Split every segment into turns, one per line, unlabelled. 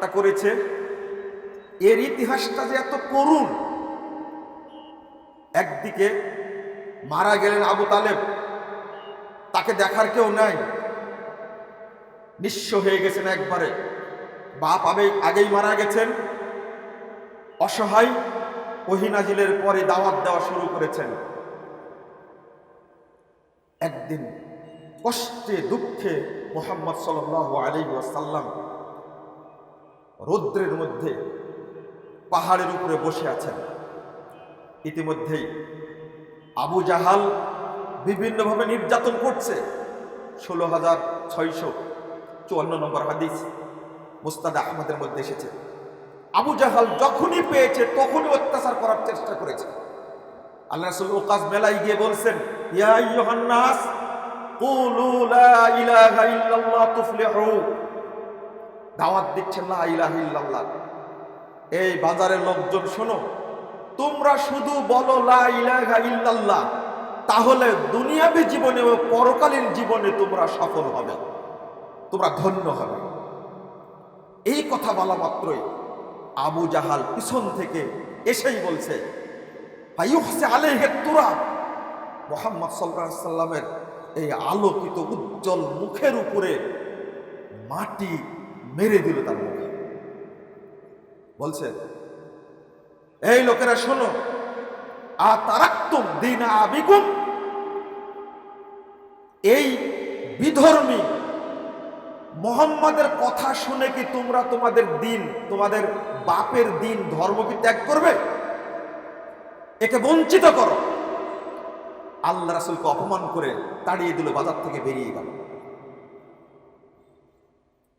ঠাট্টা করেছে। এর ইতিহাসটা যে এত করুণ। একদিকে মারা গেলেন আবু তালেব, তাকে দেখার কেউ নাই। নিঃস্ব হয়ে গেছেন একবারে। বাপ আবে আগেই মারা গেছেন। অসহায় ওহিনাজিলের পরে দাওয়াত দেওয়া শুরু করেছেন। একদিন কষ্টে, দুঃখে মোহাম্মদ সাল আলী ওয়াসাল্লাম রৌদ্রের মধ্যে পাহাড়ের উপরে বসে আছেন। ইতিমধ্যেই আবু জাহাল বিভিন্নভাবে নির্যাতন করছে। ষোলো হাজার ছয়শো চুয়ান্ন নম্বর হাদিস মুস্তাদ আহমদের মধ্যে এসেছে। আবু জাহাল যখনই পেয়েছে, তখনই অত্যাচার করার চেষ্টা করেছে। আল্লাহ রাসূল ওকাজ মেলায় গিয়ে বলছেন, ইয়া আইয়ুহান নাস, কুলু লা ইলাহা ইল্লাল্লাহ তুফলিহু। দাওয়াত দিচ্ছেন না ইলাহা ইল্লাল্লাহ। এই বাজারের লোকজন, শোনো, তোমরা শুধু বলো, লা ইলাহা ইল্লাল্লাহ, তাহলে দুনিয়াবী জীবনে ও পরকালীন জীবনে তোমরা সফল হবে, তোমরা ধন্য হবে। এই কথা বলা মাত্রই আবু জাহাল পিছন থেকে এসেই বলছে মোহাম্মদ সাল্লামের এই আলোকিত উজ্জ্বল মুখের উপরে মাটি মেরে দিল তার মুখে। বলছে, এই লোকেরা শোনো আ তারাক্তুম দিন আবিকুম। এই বিধর্মী মোহাম্মদের কথা শুনে কি তোমরা তোমাদের দিন, তোমাদের বাপের দিন ধর্ম কি ত্যাগ করবে? একে বঞ্চিত করো। আল্লাহ রাসুলকে অপমান করে তাড়িয়ে দিল বাজার থেকে বেরিয়ে গেল।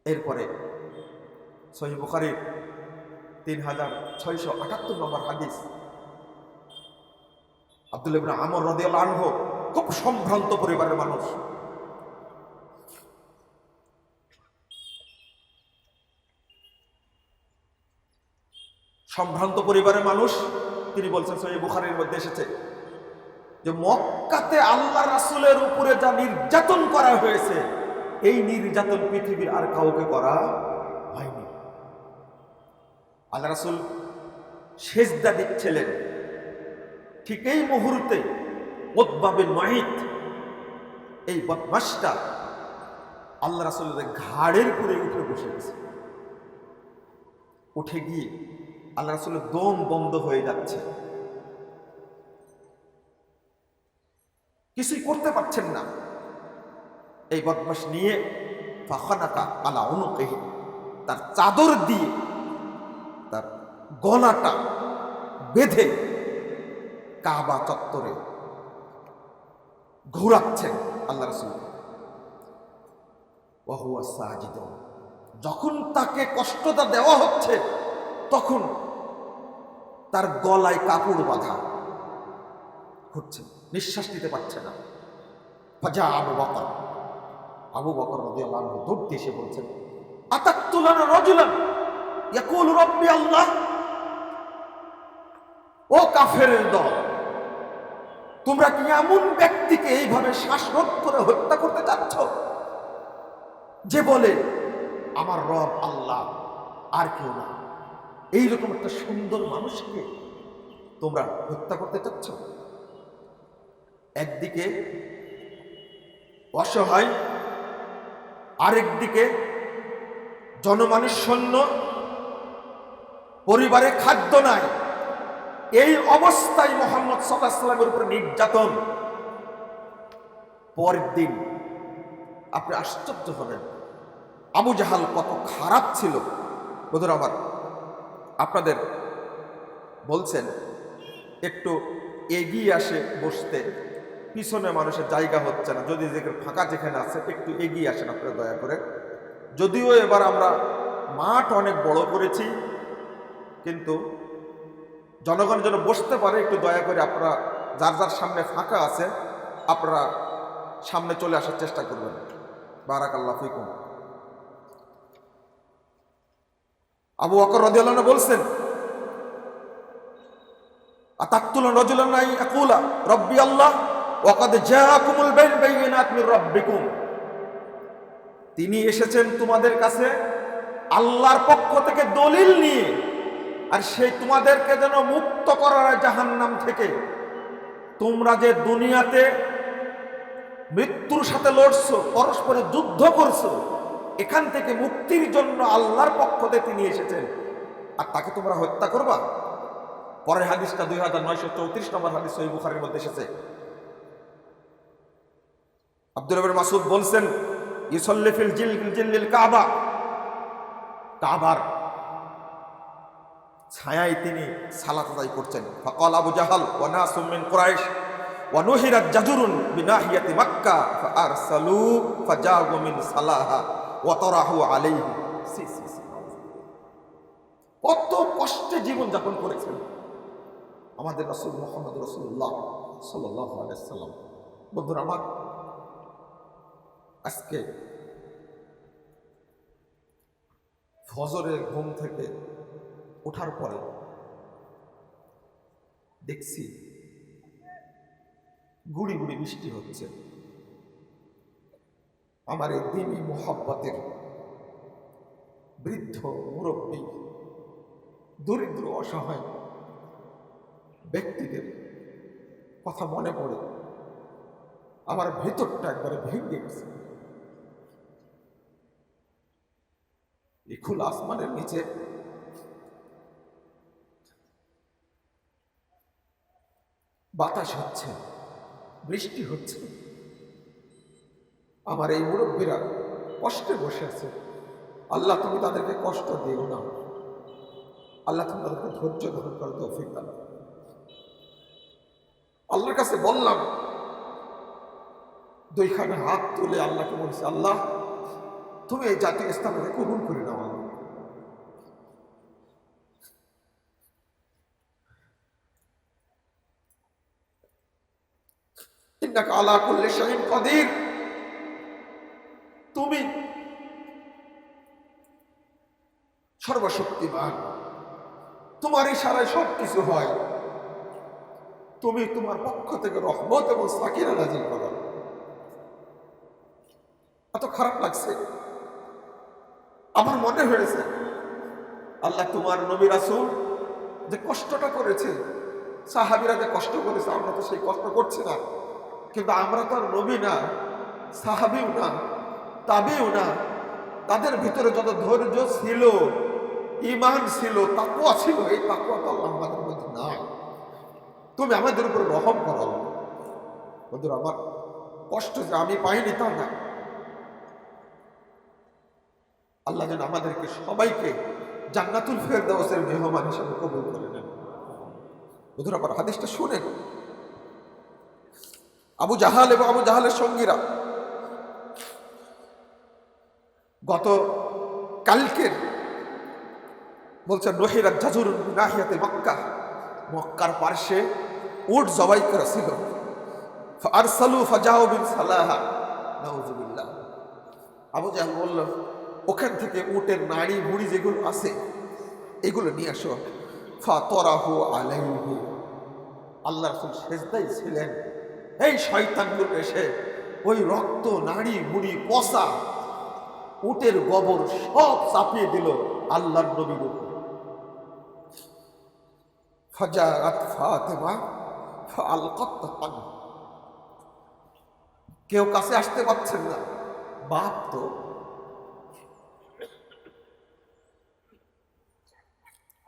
এরপরে সহি বুখারির তিন হাজার ছয়শো আটাত্তর নম্বর হাদিস। আব্দুল ইবনা আমর রদিয়াল আনহ খুব সম্ভ্রান্ত পরিবারের মানুষ। সম্ভ্রান্ত পরিবারের মানুষ, তিনি বলছেন, সহি বুখারির মধ্যে এসেছে যে মক্কাতে আল্লাহ রাসুলের উপরে যা নির্যাতন করা হয়েছে এই নির্যাতন পৃথিবীর আর কাউকে করা হয়নি। আল্লাহ রাসুল সেজদা দিচ্ছিলেন। ঠিক এই মুহূর্তে মোতবাবিন মাহিত এই বদমাসটা আল্লাহ রাসুলের ঘাড়ের করে উঠে বসে গেছে। উঠে গিয়ে আল্লাহ রাসুলের দম বন্ধ হয়ে যাচ্ছে। কিছুই করতে পারছেন না। এই বদমাস নিয়ে ফাখানাকা আলা অনুকেহি তার চাদর দিয়ে তার গলাটা বেঁধে কাবা চত্বরে ঘোরাচ্ছেন আল্লাহ রসুল। ওহুয়া যখন তাকে কষ্টটা দেওয়া হচ্ছে, তখন তার গলায় কাপড় বাঁধা হচ্ছে, নিঃশ্বাস নিতে পারছে না। ফাজা আবু আবু বকর রাদিয়াল্লাহু আনহু দৌড়তে এসে বলছেন, আতাকতুলানা রাজুলান আল্লাহ? ও কাফেরের দল, তোমরা কি এমন ব্যক্তিকে এইভাবে শ্বাসরোধ করে হত্যা করতে চাচ্ছ যে বলে, আমার রব আল্লাহ, আর কেউ না? এইরকম একটা সুন্দর মানুষকে তোমরা হত্যা করতে চাচ্ছ? একদিকে অসহায় আরেকদিকে জনমানুষ শূন্য পরিবারে খাদ্য নাই। এই অবস্থায় মোহাম্মদ সাল্লাহ সাল্লামের উপরে নির্যাতন। পরের দিন আপনি আশ্চর্য হবেন। আবু জাহাল কত খারাপ ছিল। বধুর আমার, আপনাদের বলছেন, একটু এগিয়ে আসে বসতে। পিছনে মানুষের জায়গা হচ্ছে না। যদি যেখানে ফাঁকা যেখানে আছে, একটু এগিয়ে আসেন আপনারা দয়া করে। যদিও এবার আমরা মাঠ অনেক বড় করেছি, কিন্তু জনগণ যেন বসতে পারে, একটু দয়া করে আপনারা যার যার সামনে ফাঁকা আছে, আপনারা সামনে চলে আসার চেষ্টা করবেন। বারাক আল্লাহ ফিকুম। আবু অকর রদিয়াল্লাহ বলছেন আতাকতুলান রাজুলান নাই আকুলা, রব্বি আল্লাহ তিনি এসেছেন তোমাদের কাছে আল্লাহর পক্ষ থেকে দলিল নিয়ে, আর সেই তোমাদেরকে যেন মুক্ত করার জাহান্নাম থেকে তোমরা যে দুনিয়াতে মৃত্যুর সাথে লড়ছো, পরস্পরে যুদ্ধ করছ, এখান থেকে মুক্তির জন্য আল্লাহর পক্ষ থেকে তিনি এসেছেন। আর তাকে তোমরা হত্যা করবা? পরের হাদিসটা দুই হাজার নয়শো চৌত্রিশ নম্বর হাদিস সহি বুখারের মধ্যে এসেছে। আব্দুল রবের মাসুদ বলছেন ইসল্লিফিল জিল, জিল্লিল কাবা। কাবার ছায়ায় তিনি সালাত আদায় করছেন। ফকাল আবু জাহাল, ওয়া নাসুম মিন কুরাইশ। ওয়া নুহিরাত জাজুরুন বিনাহিয়াতি মক্কা। ফাআরসালু ফাজাগু মিন সালাহা। ওয়া তারাহু আলাইহি। সি সি সি। কত কষ্টে জীবন যাপন করেছেন। আমাদের রাসূল মুহাম্মদ রাসূলুল্লাহ সাল্লাল্লাহু আলাইহি সাল্লাম বন্ধুরা, আমার আজকে ফজরের ঘুম থেকে ওঠার পরে দেখছি গুড়ি গুড়ি বৃষ্টি হচ্ছে। আমার এই দিনী মোহাব্বতের বৃদ্ধ মুরব্বী, দরিদ্র, অসহায় ব্যক্তিদের কথা মনে পড়ে। আমার ভেতরটা একবারে ভেঙে গেছে। খোলা আসমানের নিচে। বাতাস হচ্ছে, বৃষ্টি হচ্ছে। আমার এই মুরব্বীরা কষ্টে বসে আছে। আল্লাহ তুমি তাদেরকে কষ্ট দিও না। আল্লাহ তুমি তাদেরকে ধৈর্য ধারণ করে তৌফিক দাও আল্লাহর কাছে বললাম, দুইখানে হাত তুলে আল্লাহকে বলছে, আল্লাহ, তুমি এই জাতীয় ইসলামকে কবুল করে নাও আল্লাহ। ইন্নাকা আলা তুমি সর্বশক্তিমান। তোমার ইশারায় সব কিছু হয়। তুমি তোমার পক্ষ থেকে রহমত এবং নাজিল করো। এত খারাপ লাগছে। আমার মনে হয়েছে, আল্লাহ তোমার নবী রাসূল যে কষ্টটা করেছে, সাহাবিরা যে কষ্ট করেছে, আমরা তো সেই কষ্ট করছি না। কিন্তু আমরা তো নবী না, সাহাবিও না, তাবিও না। তাদের ভিতরে যত ধৈর্য ছিল ইমান ছিল তাকুয়া ছিল, এই তাকুয়া তো আমাদের মধ্যে নাই। তুমি আমাদের উপর রহম করো বন্ধুরা, আমার কষ্ট যে আমি পাইনি তা না। আল্লাহ যেন আমাদেরকে সবাইকে জান্নাতুল ফেরদাউসের মেহমান হিসেবে কবুল করে নেন। বন্ধুরা, আমার হাদিসটা শুনেন। আবু জাহাল এবং আবু জাহালের সঙ্গীরা। গত কালকের বলছে নহিরা জাজুর নাহিয়াতে মক্কা। মক্কার পার্শ্বে উট জবাই করেছিল আরসালু ফাজাও বিন সালাহা, নাউজুবিল্লাহ। আবু জাহাল বলল, ওখান থেকে উটের নাড়ি, ভুড়ি যেগুলো আছে, এগুলো নিয়ে আসো। ফা তরাহু আলাইহু। আল্লাহ রসুল সেজদাই ছিলেন। এই শয়তানগুলো এসে ওই রক্ত, নাড়ি, মুড়ি, পচা, উটের গোবর সব চাপিয়ে দিল আল্লাহর নবীর ফাতেমা। কেউ কাছে আসতে পারছেন না। বাপ তো।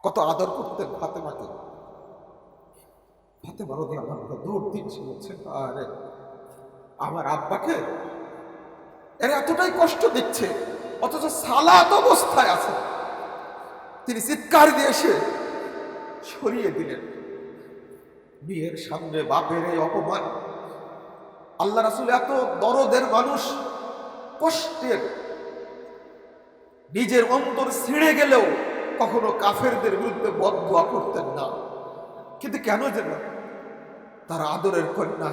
কত আদর করতেন ফাতেমাকে। ফাতেমা রদি আমার দৌড় দিচ্ছে বলছেন আরে, আমার আব্বাকে এরা এতটাই কষ্ট দিচ্ছে, অথচ সালাত অবস্থায় আছে। তিনি চিৎকার দিয়ে এসে সরিয়ে দিলেন। বিয়ের সামনে বাপের এই অপমান। আল্লাহ রাসুল এত দরদের মানুষ কষ্টের, নিজের অন্তর ছিঁড়ে গেলেও কখনো কাফেরদের বিরুদ্ধে বদুয়া করতেন না। কিন্তু কেন যেন তারা আদরের কন্যা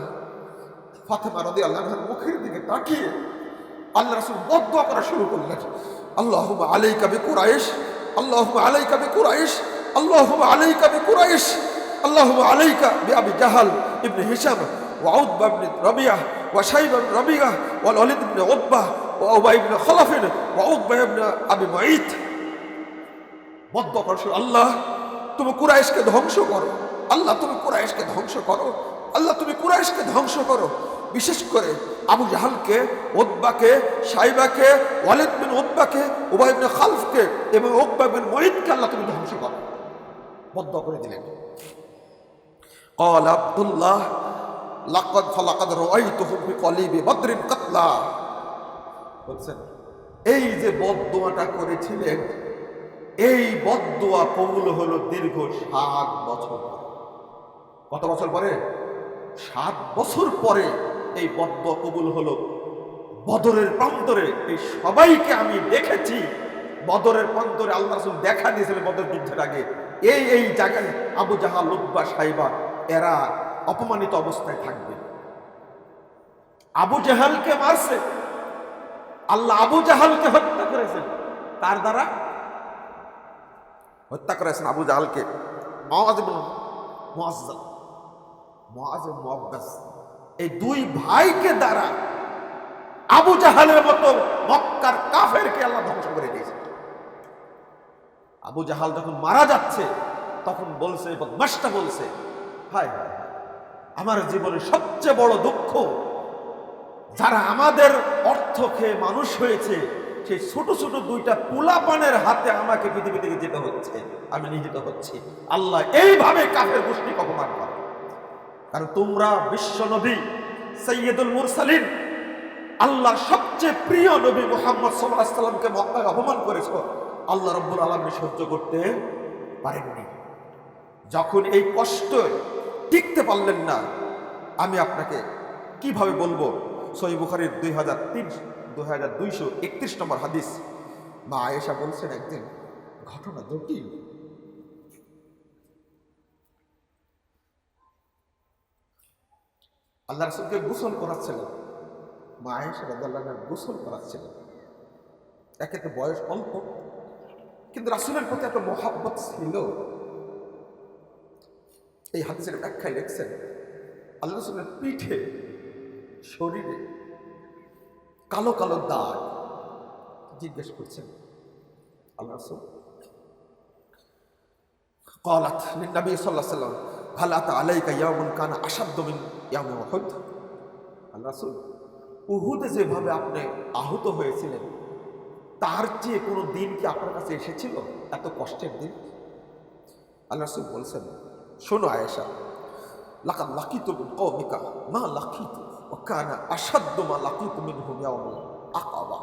ফাতেমা রদি আল্লাহর মুখের দিকে তাকিয়ে আল্লাহ রাসুল বদুয়া করা শুরু করলেন আল্লাহ আলাই কবি কুরাইশ আল্লাহ আলাই কবি কুরাইশ আল্লাহ আলাই কবি কুরাইশ اللهم عليك بأبي جهل ابن هشام وعتبة بن ربيعة وشيبة بن ربيعة والوليد بن عتبة وأبي بن خلف وعتبة بن أبي معيط বদ্ধ করছো আল্লাহ তুমি কুরাইশকে ধ্বংস করো আল্লাহ তুমি কুরাইশকে ধ্বংস করো আল্লাহ তুমি কুরাইশকে ধ্বংস করো বিশেষ করে আবু জাহালকে ওদবাকে সাইবাকে ওয়ালিদ বিন ওদবাকে উবাই বিন খালফকে এবং ওকবা বিন মহিদকে আল্লাহ তুমি ধ্বংস করো বদ্ধ করে দিলেন قال عبد الله لقد فلقد رأيته في قليب بدر قتلا বলছেন এই যে বদদোয়াটা করেছিলেন এই বদদোয়া কবুল হলো দীর্ঘ সাত বছর পরে। কত বছর পরে? সাত বছর পরে এই বদদোয়া কবুল হলো। বদরের প্রান্তরে এই সবাইকে আমি দেখেছি। বদরের প্রান্তরে আল্লাহ রাসূল দেখা দিয়েছিলেন বদর যুদ্ধের আগে এই এই জায়গায় আবু জাহাল লুব্বা সাইবা, এরা অপমানিত অবস্থায় থাকবে। আবু জাহালকে মারছে। আল্লাহ আবু জাহালকে হত্যা করেছেন। তার দ্বারা? হত্যা করেছেন আবু জাহালকে। মওয়াজ ইবনে এই দুই ভাইকে দ্বারা আবু জাহালের মতো মক্কার কাফেরকে আল্লাহ ধ্বংস করে দিয়েছে। আবু জাহাল যখন মারা যাচ্ছে তখন বলছে বদমাসটা বলছে হায়, আমার জীবনের সবচেয়ে বড় দুঃখ যারা আমাদের অর্থ খেয়ে মানুষ হয়েছে সেই ছোট ছোট দুইটা পোলাপানের হাতে আমাকে পৃথিবী থেকে যেতে হচ্ছে আমি নিহিত হচ্ছি। আল্লাহ এইভাবে কাফের গোষ্ঠী অপমান করে। কারণ তোমরা বিশ্ব নবী সৈয়দুল মুরসালিন, আল্লাহর সবচেয়ে প্রিয় নবী মোহাম্মদ সাল্লাহ সাল্লামকে মক্কায় অপমান করেছ। আল্লাহ রব্বুল আলমী সহ্য করতে পারেননি। যখন এই কষ্ট টিকতে পারলেন না, আমি আপনাকে কীভাবে বলব? সহি বুখারির দুই হাজার তিন, দুই হাজার দুইশো একত্রিশ নম্বর হাদিস। মা আয়েশা বলছেন, একদিন ঘটনা জটিল। আল্লাহ রসুলকে গোসল করাচ্ছিলেন মা আয়েশা রাদিয়াল্লাহু আনহা গোসল করাচ্ছিলেন একে তো বয়স অল্প কিন্তু রাসুলের প্রতি এত মহাব্বত ছিল এই হাদিসের ব্যাখ্যায় লিখছেন আল্লাহ রসুলের পিঠে শরীরে কালো কালো দাগ জিজ্ঞেস করছেন আল্লাহ রসুল قالت للنبي صلى الله عليه وسلم হালাতা আলাইকা ইয়ামুন কান আসাদ্দমিন ইয়ামু অহদ আল্লাহ রাসুল উহুদে যেভাবে আপনি আহত হয়েছিলেন, তার চেয়ে কোনো দিন কি আপনার কাছে এসেছিল? এত কষ্টের দিন? আল্লাহ রাসুল বলছেন, শোনো আয়েশা লাকা লাকিত কমিকা মা লাকিত ও কানা আসাদ্দ মা লাকিত মিন হুম আকাবা।